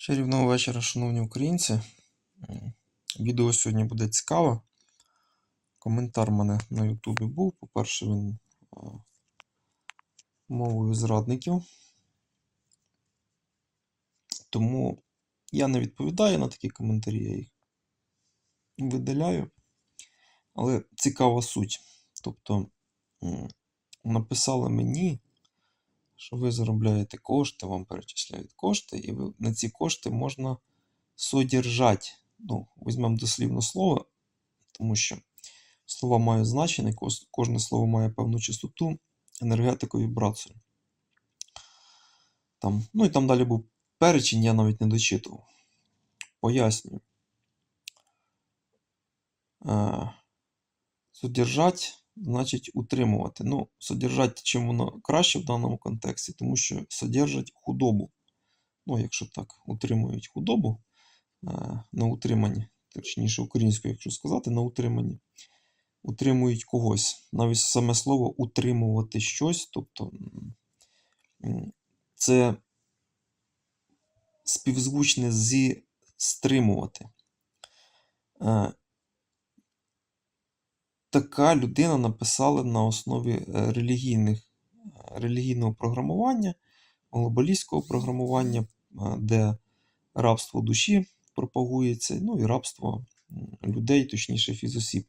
Чарівного вечора, шановні українці. Відео сьогодні буде цікаве. Коментар в мене на Ютубі був. По-перше, він мовою зрадників. Тому я не відповідаю на такі коментарі, я їх видаляю. Але цікава суть. Тобто написали мені, що ви заробляєте кошти, вам перечисляють кошти, і ви, на ці кошти можна содержати. Ну, візьмемо дослівно слово, тому що слова мають значення, кожне слово має певну частоту, енергетику, вібрацію. Там, ну і там далі був перечень, я навіть не дочитував. Пояснюю. Е, содержать значить утримувати. Ну, содержать чим воно краще в даному контексті, тому що содержать худобу. Ну, якщо так, утримують худобу е, на утриманні, точніше українською, якщо сказати, на утриманні. Утримують когось. Навіть саме слово утримувати щось, тобто це співзвучне зі стримувати. Така людина написала на основі е, релігійних, е, релігійного програмування, глобалістського програмування, е, де рабство душі пропагується, ну і рабство людей, точніше фізосіб.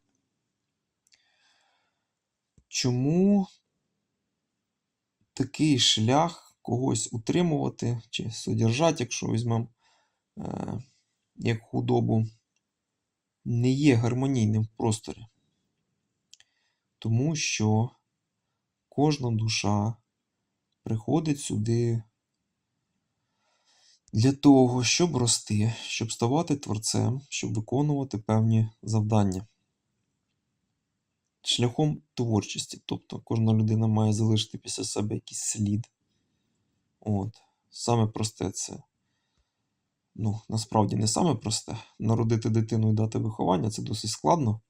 Чому такий шлях когось утримувати чи содержати, якщо візьмемо е, як худобу, не є гармонійним в просторі? Тому що кожна душа приходить сюди для того, щоб рости, щоб ставати творцем, щоб виконувати певні завдання. Шляхом творчості. Тобто кожна людина має залишити після себе якийсь слід. От. Саме просте це. Ну, насправді не саме просте. Народити дитину і дати виховання це досить складно.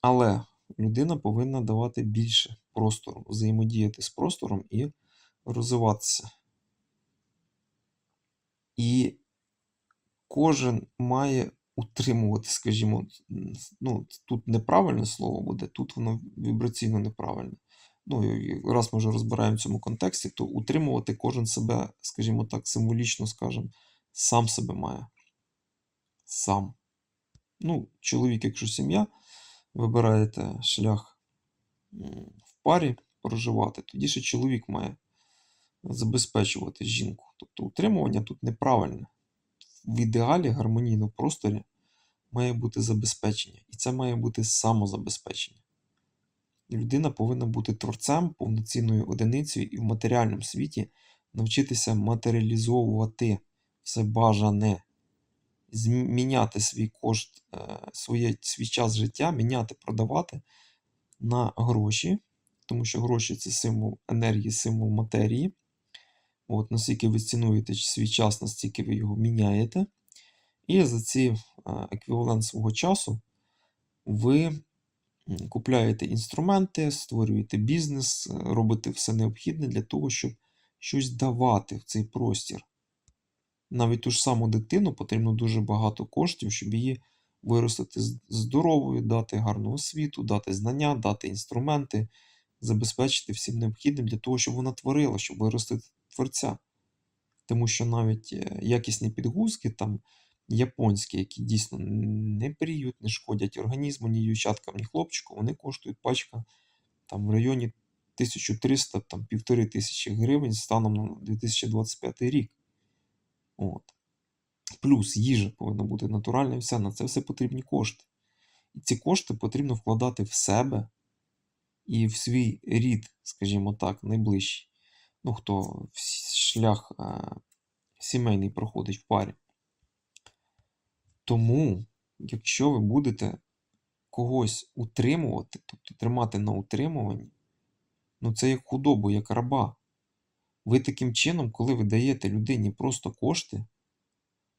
Але людина повинна давати більше простору, взаємодіяти з простором і розвиватися. І кожен має утримувати, скажімо, ну, тут неправильне слово буде, тут воно вібраційно неправильне. Ну, раз ми вже розбираємо в цьому контексті, то утримувати кожен себе, скажімо так, символічно скажемо, сам себе має. Сам. Ну, чоловік, якщо сім'я, вибираєте шлях в парі проживати, тоді ще чоловік має забезпечувати жінку. Тобто утримування тут неправильне. В ідеалі гармонійно в просторі має бути забезпечення. І це має бути самозабезпечення. Людина повинна бути творцем, повноцінною одиницею і в матеріальному світі навчитися матеріалізовувати все бажане, зміняти свій кошт, е, своє, свій час життя, міняти, продавати на гроші, тому що гроші це символ енергії, символ матерії. От, наскільки ви цінуєте свій час, настільки ви його міняєте. І за ці е, еквівалент свого часу ви купляєте інструменти, створюєте бізнес, е, робите все необхідне для того, щоб щось давати в цей простір. Навіть ту ж саму дитину потрібно дуже багато коштів, щоб її виростити здоровою, дати гарну освіту, дати знання, дати інструменти, забезпечити всім необхідним для того, щоб вона творила, щоб виростити творця. Тому що навіть е, якісні підгузки, там японські, які дійсно не пріють, не шкодять організму, ні дівчаткам, ні хлопчику, вони коштують пачка там в районі 1300 там, 1500 гривень станом на 2025 рік. От. Плюс їжа повинна бути натуральна і все. На це все потрібні кошти. І ці кошти потрібно вкладати в себе і в свій рід, скажімо так, найближчий. Ну, хто в шлях е, сімейний проходить в парі. Тому, якщо ви будете когось утримувати, тобто тримати на утримуванні, ну це як худобу, як раба. Ви таким чином, коли ви даєте людині просто кошти,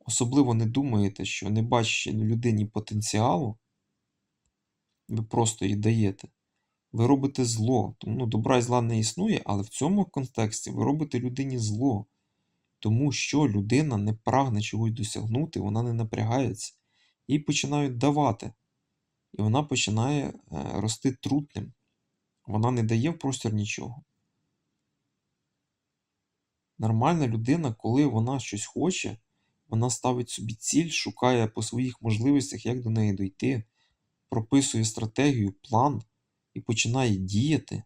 особливо не думаєте, що не бачите людині потенціалу, ви просто їй даєте. Ви робите зло. Тому ну, добра і зла не існує, але в цьому контексті ви робите людині зло. Тому що людина не прагне чогось досягнути, вона не напрягається. Їй починають давати. І вона починає е, рости трутнем. Вона не дає в простір нічого. Нормальна людина, коли вона щось хоче, вона ставить собі ціль, шукає по своїх можливостях, як до неї дойти, прописує стратегію, план і починає діяти.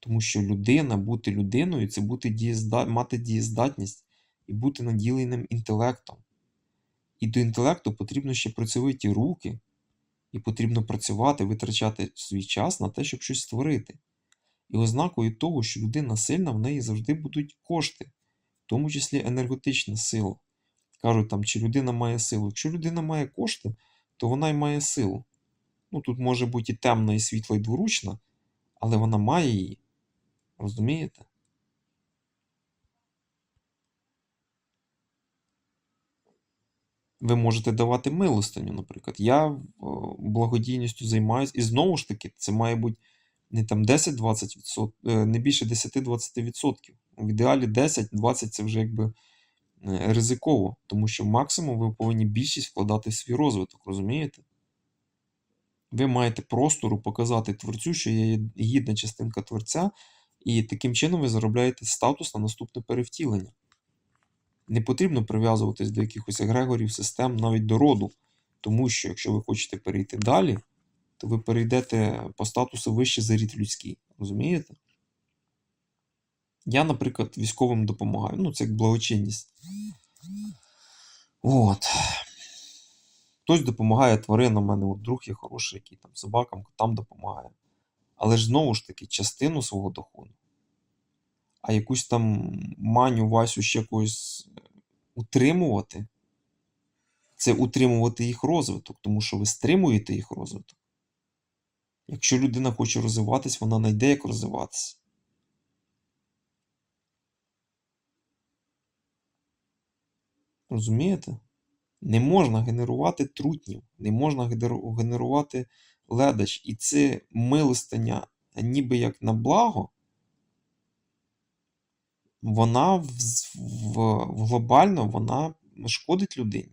Тому що людина, бути людиною це бути дієзда... мати дієздатність і бути наділеним інтелектом. І до інтелекту потрібно ще працьовиті руки, і потрібно працювати, витрачати свій час на те, щоб щось створити. І ознакою того, що людина сильна, в неї завжди будуть кошти, в тому числі енергетична сила. Кажуть там, чи людина має силу. Якщо людина має кошти, то вона й має силу. Ну, тут може бути і темна, і світла, і дворучна, але вона має її. Розумієте? Ви можете давати милостиню, наприклад. Я е, благодійністю займаюся, і знову ж таки, це має бути не там 10-20%, е, не більше 10-20%. В ідеалі 10-20% це вже якби е, ризиково, тому що максимум ви повинні більшість вкладати в свій розвиток, розумієте? Ви маєте простору показати творцю, що є гідна частинка творця, і таким чином ви заробляєте статус на наступне перевтілення. Не потрібно прив'язуватись до якихось егрегорів, систем, навіть до роду. Тому що якщо ви хочете перейти далі, ви перейдете по статусу вище за рід людський. Розумієте? Я, наприклад, військовим допомагаю. Ну, це як благочинність. От. Хтось допомагає тваринам, у мене от друг є хороший, який там собакам, котам допомагає. Але ж знову ж таки, частину свого доходу. А якусь там маню, Васю ще когось утримувати, це утримувати їх розвиток, тому що ви стримуєте їх розвиток. Якщо людина хоче розвиватись, вона знайде, як розвиватися. Розумієте? Не можна генерувати трутнів, не можна генерувати ледач. І це милостиня, ніби як на благо, вона в, в глобально вона шкодить людині.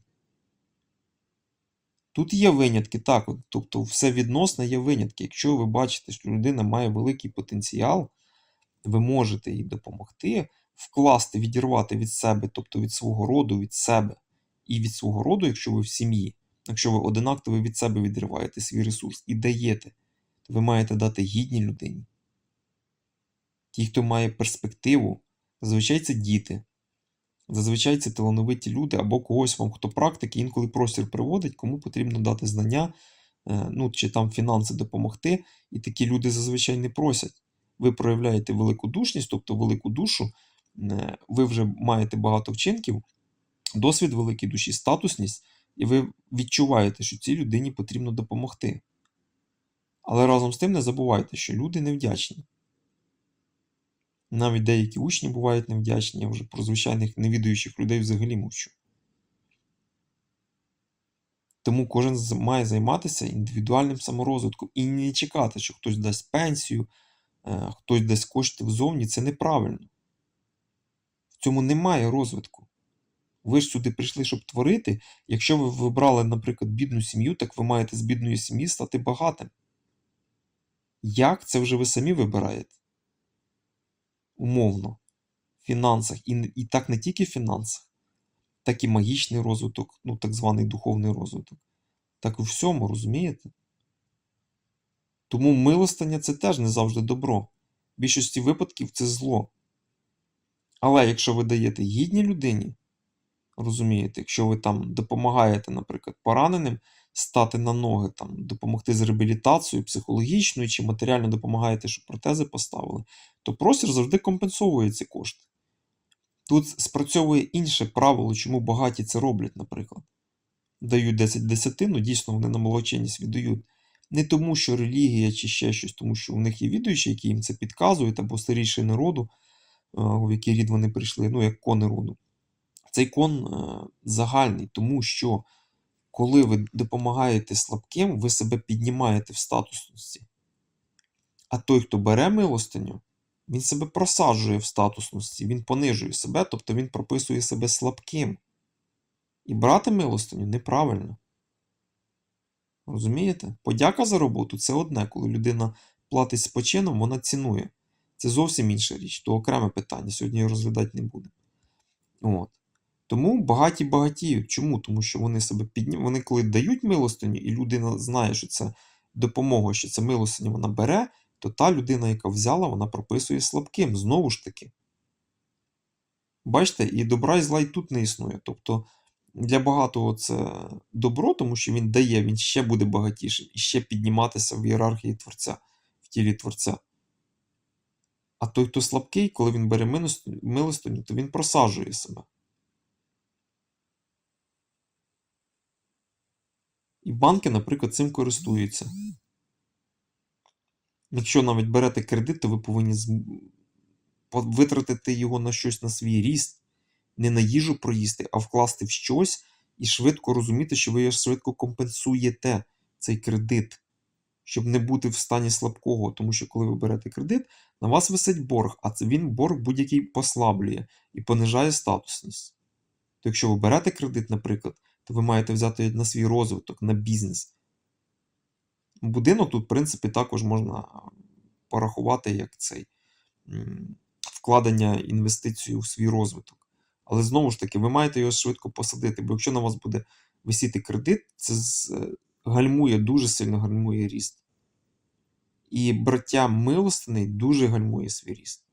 Тут є винятки, так, от, тобто все відносно є винятки. Якщо ви бачите, що людина має великий потенціал, ви можете їй допомогти вкласти, відірвати від себе, тобто від свого роду, від себе і від свого роду, якщо ви в сім'ї, якщо ви одинаково від себе відриваєте свій ресурс і даєте, то ви маєте дати гідній людині. Ті, хто має перспективу, зазвичай це діти. Зазвичай це талановиті люди або когось вам, хто практики, інколи простір приводить, кому потрібно дати знання, е, ну чи там фінанси допомогти. І такі люди зазвичай не просять. Ви проявляєте велику душність, тобто велику душу, е, ви вже маєте багато вчинків, досвід великій душі, статусність, і ви відчуваєте, що цій людині потрібно допомогти. Але разом з тим не забувайте, що люди невдячні. Навіть деякі учні бувають невдячні, я вже про звичайних невідаючих людей взагалі мовчу. Тому кожен має займатися індивідуальним саморозвитком і не чекати, що хтось дасть пенсію, е, хтось дасть кошти взовні. Це неправильно. В цьому немає розвитку. Ви ж сюди прийшли, щоб творити. Якщо ви вибрали, наприклад, бідну сім'ю, так ви маєте з бідної сім'ї стати багатим. Як це вже ви самі вибираєте? Умовно. В фінансах. І, і так не тільки в фінансах, так і магічний розвиток, ну так званий духовний розвиток. Так і в всьому, розумієте? Тому милостиня це теж не завжди добро. В більшості випадків це зло. Але якщо ви даєте гідній людині, розумієте, якщо ви там допомагаєте, наприклад, пораненим стати на ноги, там, допомогти з реабілітацією психологічною чи матеріально допомагаєте, щоб протези поставили, то простір завжди компенсовує ці кошти. Тут спрацьовує інше правило, чому багаті це роблять, наприклад. Дають 10 десятину, дійсно вони на молоченість віддають. Не тому, що релігія чи ще щось, тому що у них є відуючі, які їм це підказують, або старіші народу, е, в який рід вони прийшли, ну як кони роду. Цей кон е, загальний, тому що коли ви допомагаєте слабким, ви себе піднімаєте в статусності. А той, хто бере милостиню, Він себе просаджує в статусності, він понижує себе, тобто він прописує себе слабким. І брати милостиню неправильно. Розумієте? Подяка за роботу це одне, коли людина платить з почином, вона цінує. Це зовсім інша річ, то окреме питання. Сьогодні його розглядати не будемо. От. Тому багаті багатіють. Чому? Тому що вони себе піднімають. Вони коли дають милостиню, і людина знає, що це допомога, що це милостиню вона бере, то та людина, яка взяла, вона прописує слабким. Знову ж таки. Бачите, і добра і зла і тут не існує. Тобто для багатого це добро, тому що він дає, він ще буде багатішим і ще підніматися в ієрархії Творця, в тілі Творця. А той, хто слабкий, коли він бере милостиню, то він просаджує себе. І банки, наприклад, цим користуються. Якщо навіть берете кредит, то ви повинні витратити його на щось на свій ріст, не на їжу проїсти, а вкласти в щось і швидко розуміти, що ви швидко компенсуєте цей кредит, щоб не бути в стані слабкого. Тому що коли ви берете кредит, на вас висить борг, а це він борг будь-який послаблює і понижає статусність. То якщо ви берете кредит, наприклад, то ви маєте взяти на свій розвиток, на бізнес. Будинок тут, в принципі, також можна порахувати як цей вкладення інвестицію в свій розвиток. Але знову ж таки, ви маєте його швидко посадити, бо якщо на вас буде висіти кредит, це гальмує, дуже сильно гальмує ріст. І браття милостиней дуже гальмує свій ріст.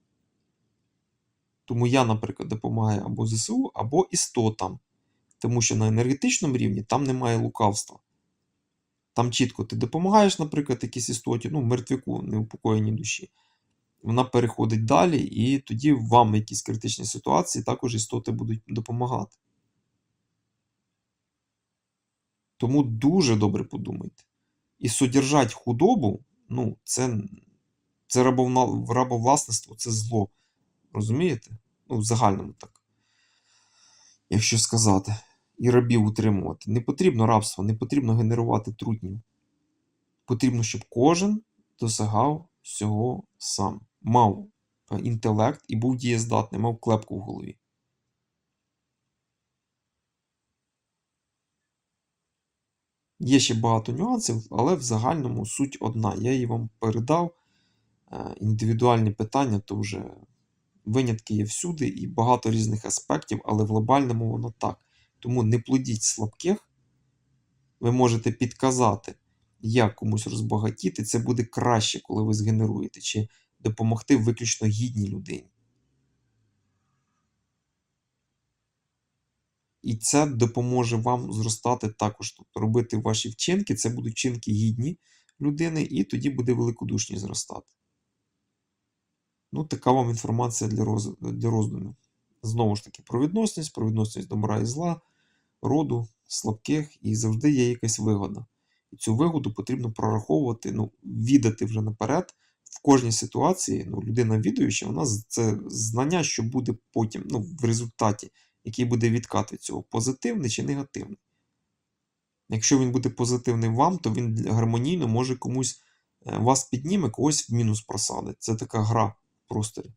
Тому я, наприклад, допомагаю або ЗСУ, або істотам. Тому що на енергетичному рівні там немає лукавства. Там чітко ти допомагаєш, наприклад, якійсь істоті, ну, мертвяку, неупокоєній душі. Вона переходить далі, і тоді вам в якійсь критичній ситуації також істоти будуть допомагати. Тому дуже добре подумайте. І содержать худобу, ну, це, це рабовласництво, це зло. Розумієте? Ну, в загальному так. Якщо сказати. І рабів утримувати. Не потрібно рабство, не потрібно генерувати трутнів. Потрібно, щоб кожен досягав всього сам. Мав інтелект і був дієздатний, мав клепку в голові. Є ще багато нюансів, але в загальному суть одна. Я її вам передав. Е, Індивідуальні питання то вже винятки є всюди і багато різних аспектів, але в глобальному воно так. Тому не плодіть слабких. Ви можете підказати, як комусь розбагатіти. Це буде краще, коли ви згенеруєте, чи допомогти виключно гідній людині. І це допоможе вам зростати також. Тобто робити ваші вчинки, це будуть вчинки гідні людини, і тоді буде великодушність зростати. Ну, така вам інформація для, роз... для роздумів. Знову ж таки, про відносність, про відносність добра і зла, роду, слабких, і завжди є якась вигода. І цю вигоду потрібно прораховувати, ну, віддати вже наперед. В кожній ситуації ну, людина відуюча, вона це знання, що буде потім, ну, в результаті, який буде відкат від цього, позитивний чи негативний. Якщо він буде позитивний вам, то він гармонійно може комусь е, вас підніме, когось в мінус просадить. Це така гра в просторі.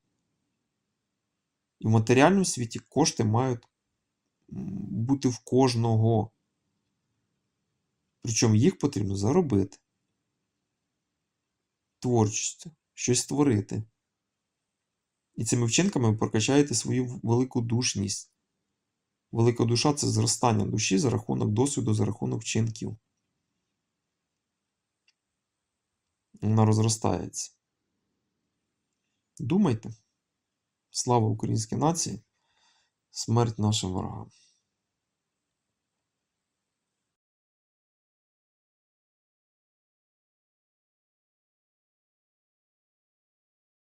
І в матеріальному світі кошти мають бути в кожного. Причому їх потрібно заробити. Творчістю, щось створити. І цими вчинками ви прокачаєте свою велику душність. Велика душа це зростання душі за рахунок досвіду, за рахунок вчинків. Вона розростається. Думайте. Слава українській нації, смерть нашим ворогам.